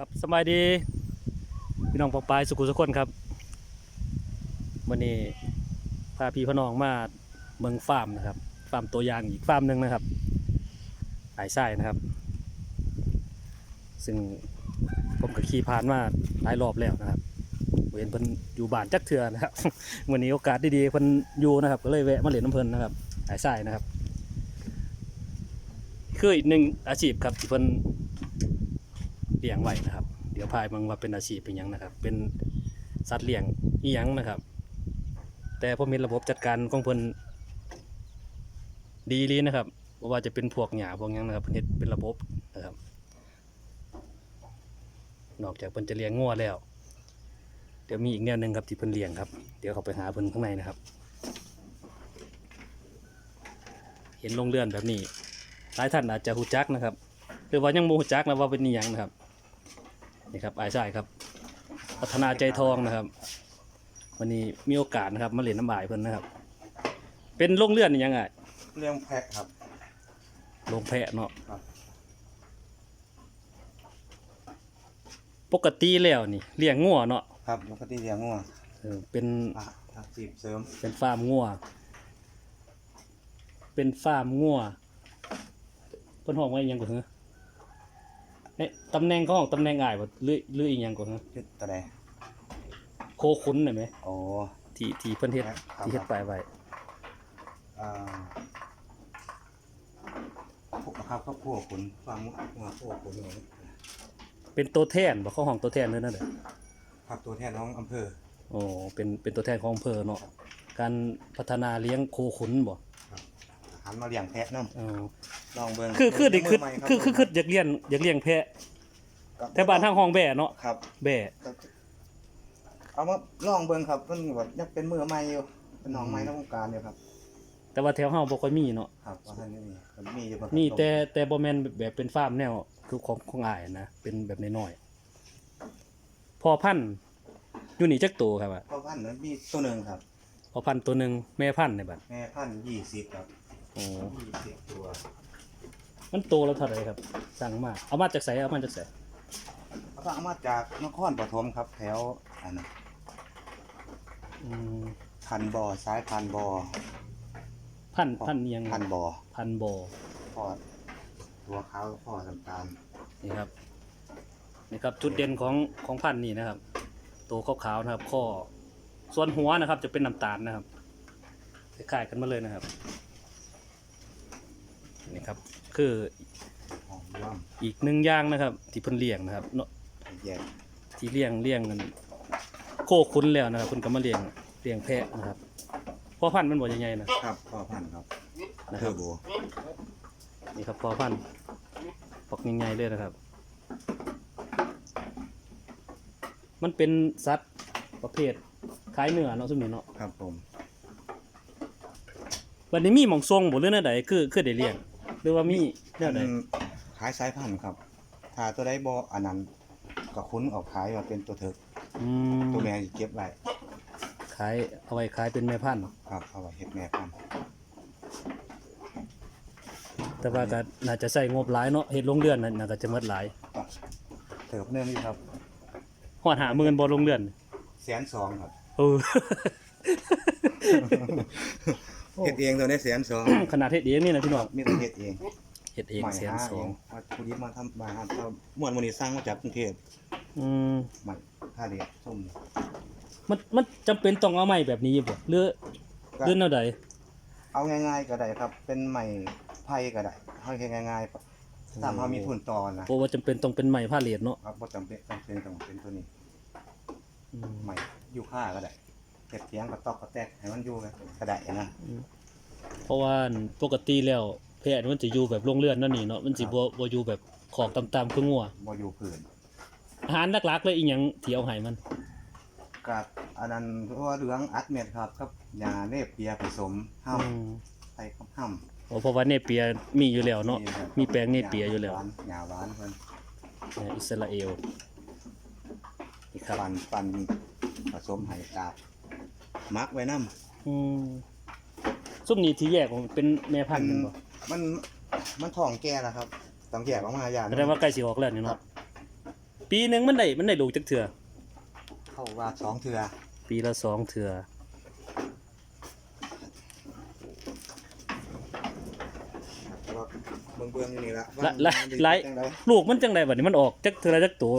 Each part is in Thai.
ครับสบายดีพี่น้องปองปายสุขุสุขคนครับวันนี้พาพี่พน้องมาเมืองฟาร์มนะครับฟาร์มตัวอย่างอีกฟาร์มหนึ่งนะครับหายไส้นะครับ ซึ่งผมก็ขี่ผ่านมาหลายรอบแล้วนะครับเห็นเพิ่นอยู่บ้านจักเทือนะครับวันนี้โอกาสดีๆเพิ่นอยู่นะครับ ก็เลยแวะมาเล่นน้ำเพิ่นนะครับหายไส้นะครับ คืออีกหนึ่งอาชีพครับที่เพิ่น ลี้ยงไว้นะครับ เดี๋ยวพายเบิ่งว่าเป็นอาชีพเป็นยังนะครับ เป็นสัตว์เลี้ยงอีหยังนะครับ แต่ผมมีระบบจัดการของเพิ่นดีลยนะครับว่าจะเป็นพวกหญ้าพวกยังนะครับเพิ่นเป็นระบบนะครับ นอกจากเพิ่นจะเลี้ยงงัวแล้ว เดี๋ยวมีอีกแนวหนึ่งครับที่เพิ่นเลี้ยงครับ เดี๋ยวเขาไปหาเพิ่นข้างในนะครับ เห็นโรงเรือนแบบนี้หลายท่านอาจจะหูจักนะครับ หรือว่ายังโมหูจักนะว่าเป็นนิยังนะครับ นี่ครับอายชายครับพัฒนาใจทองนะครับ วันนี้มีโอกาสนะครับมาเล่นน้ำบายเพิ่นนะครับ เป็นโรงเรือนนี่ยังไงเรื่องแพะครับ โรงแพะเนาะครับ ปกติแล้วนี่เลี้ยงงัวเนาะครับปกติเลี้ยงงัวเออเป็นอะอาชีพเสริมเป็นฟาร์มงัวเป็นฟาร์มงัวเพิ่นห้องไว้อิหยังก่อนเหรอ เนี่ยตำแหน่งเขาห้องตำแหน่งอ้ายบ่หรือหรืออีหยังก่อนเหรอจุดตะไดโคขุนได้ไหมโอ้ ที่ที่เพิ่นเฮ็ดครับที่เฮ็ดครับ ไปไว้อ่าพวกครับครอบครัวขุนฟาร์มงัวครอบครัวขุนอย่างนี้เป็นตัวแทนบ่เข้าห้องตัวแทนเลยนั่นแหละครับตัวแทนของอำเภอ โอ้เป็นเป็นตัวแทนของอำเภอเนาะการพัฒนาเลี้ยงโคขุนบ่หันมาเลี้ยงแพะน้เออำ ลองเบิ่งคือคือดิคือมืใหม่รับคือคือคืออยากเลี้ยงอยากเลี้ยงแพะครับแต่บ้านทางห้องแบ่เนาะครับ แบ่ เอามาลองเบิ่งครับมันแบบยังเป็นมือใหม่อยู่เป็นน้องใหม่ในวงการอยู่ครับ แต่ว่าแถวเฮาบ่ค่อยมีเนาะครับว่าท่านนี่มีมันมีอยู่ครับมีแต่แต่บ่แม่นแบบเป็นฟาร์มแนวคือของของอ้ายนะเป็นแบบน้อยๆพอพันธุ์อยู่นี่จักตัวครับอะพ่อพันธุ์นั้นมีตัวหนึ่งครับ พอพันธุ์ตัวหนึงแม่พันธุ์ในบัดแม่พันยี่สิบครับโอ้ ยี่สิบตัว มันโตแล้วเท่าไหร่ครับสั่งมาเอามาจากไสเอามาจากไสเขาสั่งมาจากนครปฐมครับ แถวอันนั้นอืมพันบ่อซ้ายพันบ่อพันธุ์พันธุ์อิหยังพันบ่อพันธุ์บ่พ่อตัวขาวพ่อน้ำตาลนี่ครับนี่ครับจุดเด่นของของพันธุ์นี่นะครับ ตัวขาวๆนะครับ ข้อส่วนหัวนะครับ จะเป็นน้ำตาลนะครับคล้ายๆกันมาเลยนะครับนี่ครับ คือหอมร่วมอีกหนึ่งอย่างนะครับ ที่เพิ่นเลี้ยงนะครับเนาะแยกที่เลี้ยงเลี้ยงกันโคคุ้นแล้วนะครับเพิ่นก็มาเลี้ยงเลี้ยงแพะนะครับพ่อพันธุ์มันบ่ใหญ่ๆนะครับพ่อพันธุ์ครับนะเทคอรับร์โบนี่ครับพ่อพันธุ์ปอกใหญ่ๆเลยนะครับ มันเป็นสัตว์ประเภทคล้ายเนื้อเนาะซุมนี้เนาะครับผมวันนี้มีหม่องทรงบ่หรือแนวใดคือคือได้เลี้ยงห รือว่ามีแนวใดอืมขายสายพันธุ์ครับ ถ้าตัวใดบ่อันนั้นก็คุ้นเออกขายว่าเป็นตัวเถิกอืมตัวแม่สิเก็บไว้ขายเอาไว้ขายเป็นแม่พันธุ์ครับเอาไว้เฮ็ดแม่พันธุ์แต่ว่าก็น่าจะใช้งบหลายเนาะเฮ็ดโรงเรือนน่ะน่าจะหมดหลายก็เติบเนื่องอยู่ครับฮอด50,000บ่โรงเรือนแสนสองครับ เออโอ้ เฮ็ดเองตัวนี้แสนสองขนาดเฮ็ดเองนี่นะพี่น้องมีแต่เฮ็ดเองเฮ็ดเองใหม่แสนหาสเอองงว่าผู้นี้มาทำมาหาเอาม่วนมื้อนี้สร้างมาจากกรุงเทพอืมใหม่ค่าเรียนส้มมันมันจำเป็นต้องเอาไม้แบบนี้บ่หรือหรือแนวใดเอาง่าย ๆ ก็ได้ครับ เป็นใหม่ไผ่ก็ได้เอาแค่ง่ายๆตามเฮามีทุนต่อนะบ่ว่าจำเป็นต้องเป็นไม้ผ้าเหลียดเนาะครับบ่จำเป็นจำเป็นต้องเป็นตัวนี้อืมใหม่อยู่ค่าก็ได้ เก็บเสียงก็ตอกก็แตกให้มันอยู่ก็ได้นะเพราะว่าปกติแล้วแพะมันจะอยู่แบบโรงเรือนนั่นนี่เนาะมันสิบ่บ่อยู่แบบขอกต่ำๆคืองัวบ่อยู่พื้นอาหารหลักๆเลยอีหยังที่เอาให้มันกับอันนั้นเพราะว่าเหลืองอัดเม็ดครับกับยาเนปเปียผสมห้ามอืมใส่กับห้ำโอ้เพราะว่าเนเปียมีอยู่แล้วเนาะครับมีแปลงเนเปียอยู่แล้วหานยาหวานเพิ่นเนี่ยอิสราเอลนี่ครับปั่นปั่นผสมให้กาบ มักไว้นำอืมซุปนี้ที่แยกออกเป็นแม่พันธุ์แม่นบ่มันมันท้องแก่แล้วครับต้องแยกออกมาอย่างแสดงว่าใกล้สิออกแล้วนี่ครัเนาะบปีหนึงมันได้มันได้ลูกจักเถื่อเข้าว่าสองเทือปีละสองเถื่อแต่ว่าเบิ่งเบิ่งอยู่นี่ละละละว่ามันไล่จังใดลูกมันจังไดบัดนี้มันออกจักเถื่อละจักตัว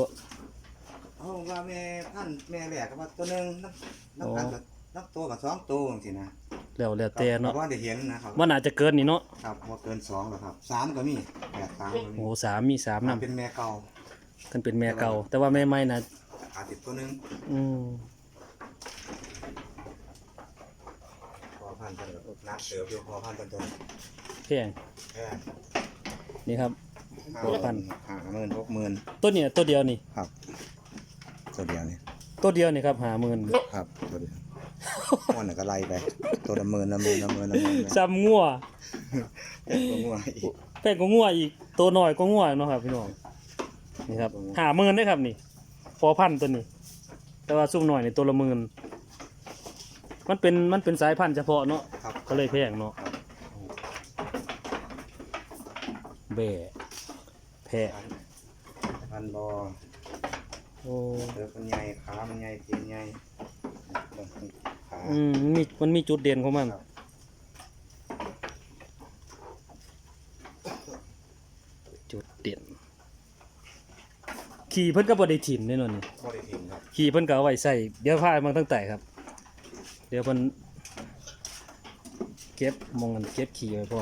เอาว่าแม่พันธุ์แม่แหลกก็ว่าตัวหนึงนับนับอ๋อกันกับ นับตัวกับสองตัวจังซี่นะแล้วแล้วแต่เนาะครับว่าได้เห็นนะครับว่าน่าจะเกินนี่เนาะครับว่าเกินสองแล้วครับสามก็มีแปดสามก็มีโอ้สามมีสามนำเป็นแม่เก่ากันเป็นแม่เก่า แต่ว่าแม่ใหม่น่ะอาจติดตัวหนึงอืมพอพันธุ์เป็นแบบนักเสืออยู่พอพันธุ์เป็นตัวแพงแค่นี่ครับห้าพอพันธุ์ห้าหมื่นหกหมื่นตัวเนี้ตัวเดียวนี่ครับ ตัวเดียวนี่ตัวเดียวนี่ครับหาหมื่นครับตัวเดียว ม้วนน่ะก็ไล่ไป ตัวละหมื่นละหมื่นละหมื่นละหมื่นไปซ้ำงัวตัวงัวอีกแพงกว่างัวอีก ตัวหน้อยกว่างัวเนาะครับพี่น้อง นี่ครับหาหมื่นได้ครับนี่ พอพันธุ์ตัวนี้ แต่ว่าซุ่มหน่อยนี่ตัวละหมื่นมันเป็นมันเป็นสายพันธุ์เฉพาะเนาะ ครับก็เลยแพงเนาะแบ่แพะพันบอโอ้เสือมันใหญ่ขามันใหญ่ตีนใหญ่ อืมมันมีมันมีจุดเด่นของมัน ครับ จุดเด่น ขี่เพิ่นก็บ่ได้ถิ่มแน่นอนนี่บริทิมครับขี่เพิ่นก็เอาไว้ใส่เดี๋ยวพามันตั้งแต่ครับ เดี๋ยวเพิ่นเก็บมองกันเก็บขี่ไว้พอ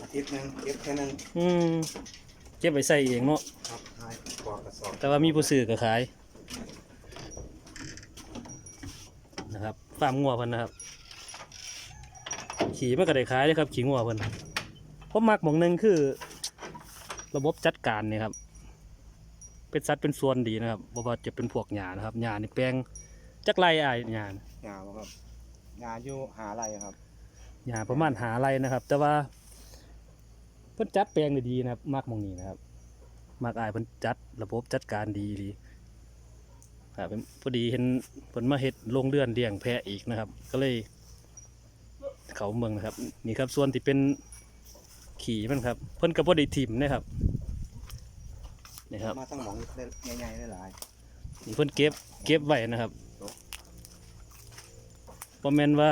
อาทิตย์หนึงเก็บแค่นึงอืมเก็บไว้ใส่เองเนาะครับให้กว่ากระสอบแต่ว่ามีผู้ซื้อก็ขายนะครับ ฟาร์มงัวเพิ่นนะครับ ขี่มันก็ได้ขายเลยครับ ขี่งัวเพิ่นผมมักหมองหนึงคือ ระบบจัดการเนี่ยครับ เป็นสัดเป็นส่วนดีนะครับบ่ว่าจะเป็นพวกหญ้านะครับหญ้านี่แปลงจักไรอ้ายหญ้าน่ะงาบ่ครับงาอยู่หาอะไรครับหญ้าประมาณหาไรนะครับ แต่ว่าเพิ่นจัดแปลงได้ดีนะครับมักหมองนี้นะครับมักอายเพิ่นจัดระบบจัดการดีดี ครับเพิ่นพอดีเห็นเพิ่นมาเฮ็ดโรงเรือนเลี้ยงแพะอีกนะครับ ก็เลย เขาเมืองนะครับ นี่ครับส่วนที่เป็นขี่มันครับ เพิ่นก็บ่ได้ถิ่มนะครับนี่ครับมาตั้งหมองใหญ่ๆหลายนี่เพิ่นเก็บเก็บไว้นะครับบ่แม่นว่า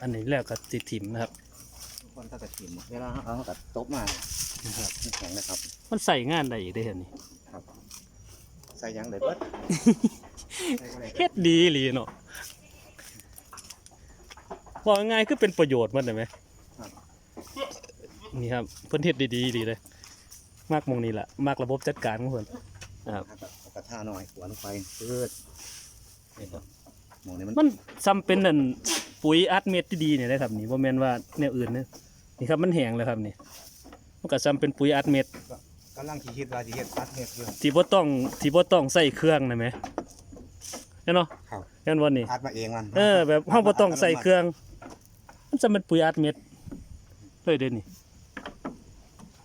อันนี้แล้วก็สิถิ่มนะครับๆทุกคนถ้ากระถิ่มเวลาเอากระตบมานะครับมันแข็งนะครับมันใส่งานได้อีกได้อเห็นนี่ครับ ใส่หยังได้เบิดใส่บ่ได้เฮ็ดดีอีหลีเนาะว่าง่ายๆคือเป็นประโยชน์มันได้ไหมนี่ครับเพิ่นเฮ็ดดีๆดีเลยมากหมองนี้ล่ะมากระบบจัดการของเพิ่นนะครับเอากระทาหน่อยขวนลงไปพืดนี่ครับหมองนี้มันมันซ้ำเป็นนั่นปุ๋ยอัดเม็ดที่ดีเนี่ยนะครับนี่บ่แม่นว่าแนวอื่นเนอะนี่ครับมันแห้งแล้วครับนี่มันก็ซ้ำเป็นปุ๋ยอัดเม็ด กำลังคิดว่าจะเฮ็ดปัดเฮ็ดอยู่ที่บ่ต้องที่บ่ต้องใส่เครื่องนะแหมเห็นเนาะครับเห็นบ่นี่อัดมาเองมันเออแบบเฮาบ่ต้องใส่เครื่อง มันจะเป็นปุ๋ยอัดเม็ดเลยเด้นี่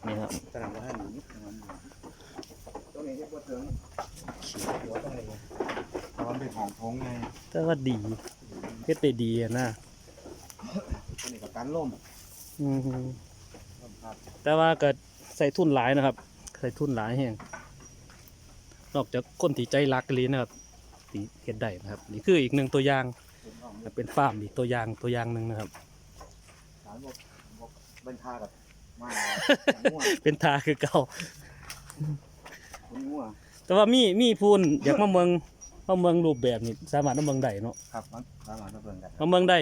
นี่ครับแสดงว่าให้หนูตรงนี้ที่บ่ถึงหัวตรงนี้เพราะมันเป็นของทงไงแต่ว่าดีเฮ็ดได้ดีอะนะตัวนี้กับการล่มอือฮึล่มครับแต่ว่าก็ใส่ทุนหลายนะครับ ใส่ทุนหลายแฮงนอกจากคนที่ใจรักอีหลีนะครับที่เฮ็ดได้นะครับ นี่คืออีกหนึ่งตัวอย่างเป็นของเป็นฟาร์มอีกตัวอย่างตัวอย่างหนึ่งนะครับ สารบกบกเป็นทากับมาอย่างงัวเป็นทาคือเก่าคุณงัวแต่ว่ามีมีพูนอยากมาเมืองมาเมืองรูปแบบนี้สามารถมาเมืองได้เนาะครับมันสามารถมาเบิ่งได้มาเมืองได้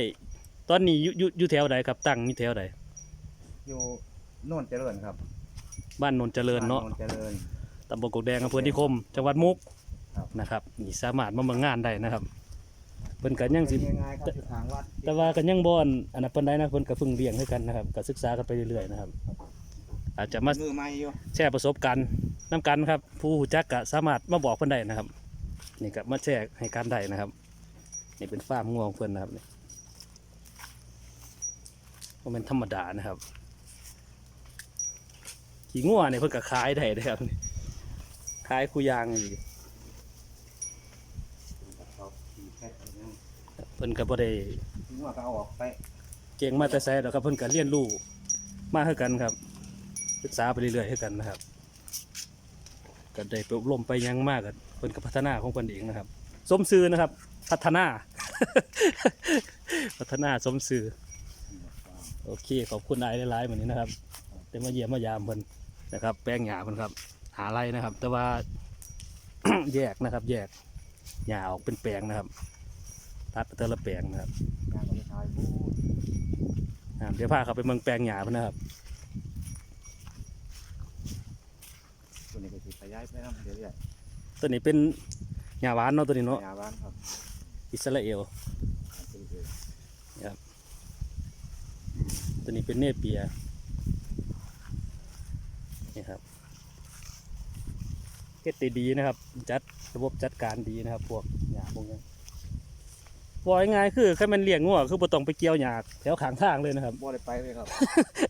ตอนนี้อยู่อยู่อยู่แถวใดครับตั้งอยู่แถวใดอยู่โน่นเจริญครับ บ้านโนนเจริญเนาะโน่นเจริญ ตำบลกกแดงอำเภอนิคมจังหวัดมุกครับ นะครับนี่สามารถมาเมืองงานได้นะครับเพิ่นก็ยังสิ เป็นง่ายๆครับที่ทางวัดแต่ว่าก็ยังบ่อนอันนั้นเพิ่นได้นะเพิ่นก็เพิ่งเลี้ยงด้วยกันนะครับก็ศึกษากันไปเรื่อยๆนะครับ อาจจะมามือใหม่อยู่แชร์ประสบการณ์นํกันครับ ผู้รู้จักก็สามารถมาบอกเพิ่นได้นะครับ นี่ก็มาแชร์ให้กันได้นะครับ นี่เป็นฟาร์มง่วของเพิ่นนะครับนี่บ่แม่นธรรมดานะครับ ขี่ง่วเนี่ยเพิ่นก็ขายได้เด้อครับนี่ขายคูยางนี่ครับขี่เพิ่นก็บ่ได้งัวก็เอาออกไปเก่งมาแต่ไสดอกครับเพิ่นก็เรียนรู้มาคือกันครับศึกษาไปเรื่อยๆคือกันนะครับก็ได้ไปอบรมไปยังมากกับเพิ่นก็พัฒนาของเพิ่นเองนะครับ สมซื่อนะครับ พัฒนา พัฒนาสมซื่อโอเค ขอบคุณนายหลายๆวันนี้นะครับได้มาเยี่ยมมายามเพิ่น นะครับ แปลงหญ้าเพิ่นครับ หาไรนะครับ แต่ว่า แยกนะครับ แยกหญ้าออกเป็นแปลงนะครับตัดไปแต่ละแปลงนะครับงานก็ไม่ทายพูดอ่าเดี๋ยวพาเขาไปเมืองแปลงหญ้าเพิ่นนะครับตัวนี้ก็สิขยายไปนำเรื่อยตัวนี้เป็นหญ้าหวานเนาะตัวนี้ๆเนาะยาบ้านครับอิสราเอลอาจจะเออตัวนี้เป็นเนเปียนี่ครับ เฮ็ดได้ดีนะครับ จัดระบบจัดการดีนะครับ พวกหญ้าพวกนี้บอกง่ายๆคือแค่มันเลี้ยงงัวคือบ่ต้องไปเกี่ยวหญ้าแถวข้างทางเลยนะครับบ่ได้ไปเลยครับ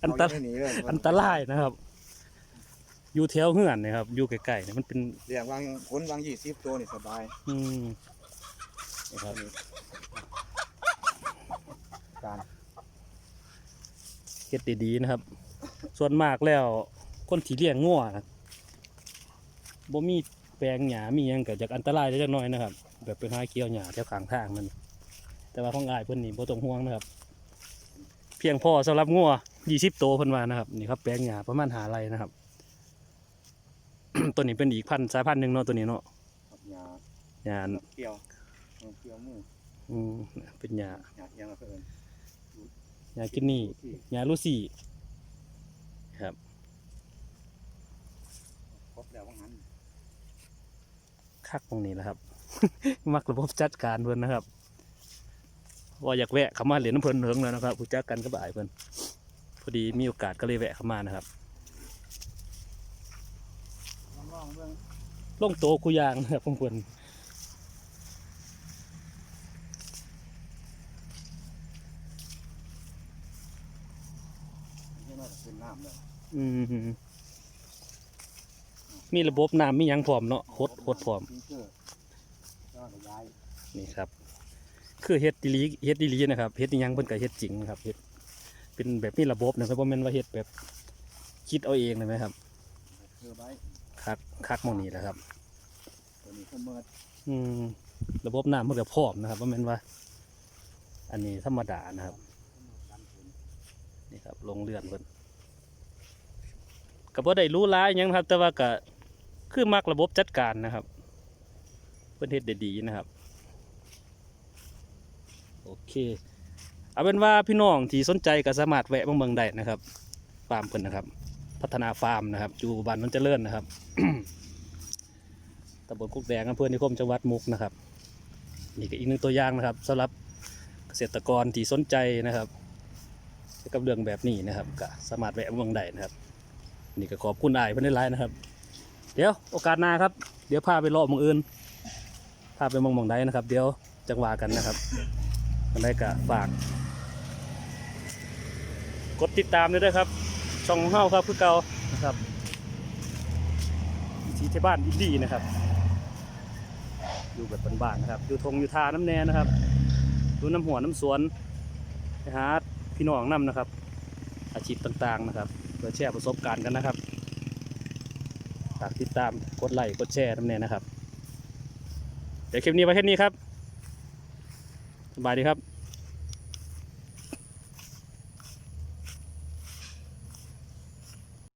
อันตรเาย่างหนีเลยอันตรายนะครับ อยู่แถวเฮือนนะครับ อยู่ใกล้ๆเนี่ยมันเป็นเลี้ยงวางคนวาง20ตัวนี่สบาย อืมนี่ครับการเฮ็ดดีๆนะครับ ส่วนมากแล้วคนที่เลี้ยงงัวนะ บ่มีแปลงหญ้ามีหยังก็จะอันตรายจักหน่อยนะครับ แบบเป็นหาเกี่ยวหญ้าแถวข้างทางมัน แต่ว่าของอายเพิ่นนี่บ่ต้องห่วงนะครับ เพียงพอสำหรับงัว20ตัวเพิ่นว่านะครับนี่ครับแปลงหญ้าประมาณหาไร่นะครับ ตัวนี้เป็นอีกพันธุ์สายพันธุ์หนึงเนาะตัวนี้เนาะครับยาหญ้าเกี่ยวเกี่ยวมืออืมเป็นหญ้ายาเอียงเพิ่นหญ้ากินนี่หญ้าลูซี่ครับ ครบแล้วว่างั้น คักตรงนี้แหละครับ มักระบบจัดการเพิ่นนะครับว่าอยากแวะเข้ามาเหรียญน้ำเพิ่นเหิงแล้วนะครับผู้จักกันก็บ่ายเพิ่นพอดีมีโอกาสก็เลยแวะเข้ามานะครับลองๆเบิ่งลงโตกูยางนะครับของเพิ่นให้มันเป็นน้ำเลยอืม มีระบบน้ำมีหยังพร้อมเนาะโคตรโคตรพร้อมฟิงเกอร์ก็ขยายนี่ครับ คือเฮ็ดดีลีเฮ็ดดีลีนะครับเฮ็ดอิหยังเพิ่นก็เฮ็ดจริงนะครับเฮ็ดเป็นแบบมีระบบนะครับบ่แม่นว่าเฮ็ดแบบคิดเอาเองเลยไหมครับเคือไว้คักคักหมองนี้แหละครับตัวนี้เพิ่มเมื่ออืมระบบน้ำมันก็พร้อมนะครับว่าแม่นว่า อันนี้ธรรมดานะครับกันฝนนี่ครับลงเรือนเพิ่นก็บ่ได้รู้ร้ายหยังนะครับ แต่ว่าก็ คือมักระบบจัดการนะครับเพิ่นเฮ็ดดีนะครับ โอเค เอาเป็นว่าพี่น้องที่สนใจก็สามารถแวะมาเมืองได้นะครับ ฟาร์มเพิ่นนะครับ พัฒนาฟาร์มนะครับอยู่บ้านนนเจริญนะครับตำบลกุกแดงอำเภอนิคมจังหวัดมุกนะครับนี่ก็อีกหนึ่งตัวอย่างนะครับสำหรับเกษตรกรที่สนใจนะครับกับเรื่องแบบนี้นะครับก็สามารถแวะมาเมืองได้นะครับ นี่ก็ขอบคุณอายเพื่อนได้ไลน์นะครับ เดี๋ยวโอกาสหน้าครับ เดี๋ยวพาไปเลาะหมองอื่นพาไปมองมองใดนะครับ เดี๋ยวจังหวากันนะครับมันได้ก็ฝาก กดติดตามด้วยนะครับ ช่องเฮาครับคือเก่านะครับวิถีที่บ้านอินดี้นะครับ อยู่แบบบ้านๆนะครับ อยู่ทงอยู่ทาน้ำแน่นะครับดูน้ำหัวน้ำสวนไปหาพี่น้องนํนะครับ อาชีพต่างๆนะครับเพื่อแชร์ประสบการณ์กันนะครับ ฝากติดตามกดไลค์กดแชร์น้ำแน่นะครับ เดี๋ยวคลิปนี้ไว้แค่นี้ครับสบายดีครับ